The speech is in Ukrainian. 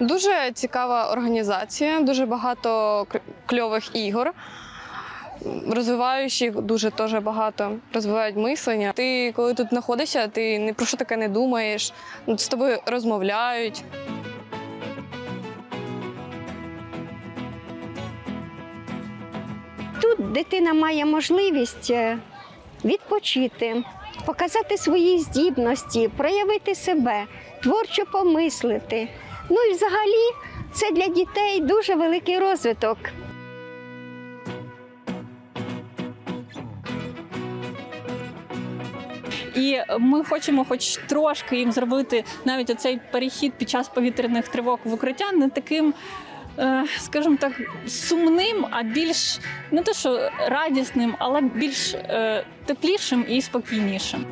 Дуже цікава організація, дуже багато кльових ігор. Розвиваючих дуже теж багато, розвивають мислення. Ти, коли тут знаходишся, ти ні про що таке не думаєш, ну, з тобою розмовляють. Тут дитина має можливість е, відпочити, показати свої здібності, проявити себе, творчо помислити. Ну і взагалі це для дітей дуже великий розвиток. І ми хочемо, хоч трошки їм зробити навіть оцей перехід під час повітряних тривог в укриття не таким. е, Скажімо так, сумним, а більш не те, що радісним, але більш е, теплішим і спокійнішим.